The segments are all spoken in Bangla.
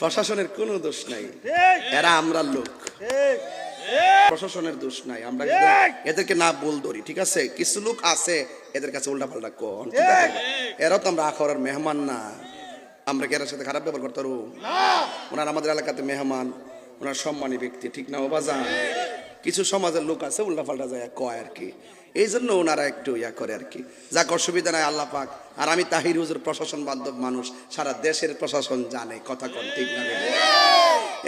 প্রশাসনের কোনো দোষ নাই। এরা আমরা লোক। প্রশাসনের দোষ নাই। আমরা এদের- এদেরকে না বল ধরি ঠিক আছে? কিছু লোক আছে এদের কাছে উল্টা পাল্টা কন? এরাও তো আমরা আখরার মেহমান না। আমরা কি এর সাথে খারাপ ব্যবহার করতে পারব? ওনার আমাদের এলাকাতে মেহমান ওনার সম্মানী ব্যক্তি ঠিক না ও বাজান? কিছু সমাজের লোক আছে উল্টা পাল্টা যায় কয় আর কি। এই জন্য ওনারা একটু ইয়া করে আর কি। যাক অসুবিধা নাই আল্লাহ পাক। আর আমি তাহির হুজুর প্রশাসন বান্ধব মানুষ সারা দেশের প্রশাসন জানে কথা কন ঠিক না?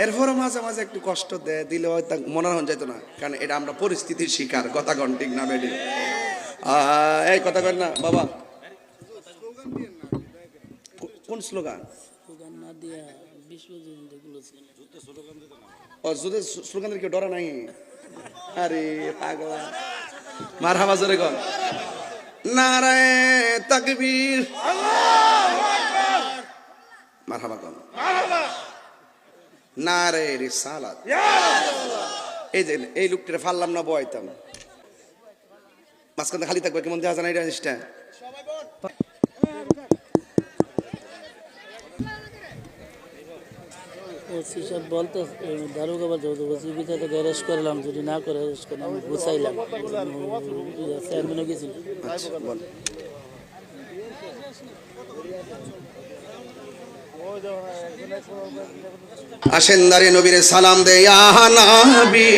এরপরও মাঝে মাঝে একটু কষ্ট দেয় দিলে হয়তো মনে হন যেত না কারণ এটা আমরা পরিস্থিতির শিকার কথা কন ঠিক না বেডি এই কথা কন না বাবা। কোন স্লোগান? ও যদি স্লোগানের কেউ ডরা নাই? আরে পাগলা। মার হাবা জোরে কন নারায় তাকবীর। মার হাবা কন নারে রিসালাত। এই যে এই লোকটা ফাললাম না বয়তাম মাঝখানে খালি থাকবে, কেমন দেখা যায় না এটা ওসি সব বলতো দারুগা বলতে বিচারটা অ্যারেস্ট করলাম, যদি না করে করলাম গুছাইলাম। গেছিল। আচ্ছা আসেন নারী নবীরে সালাম দে ইয়া নবী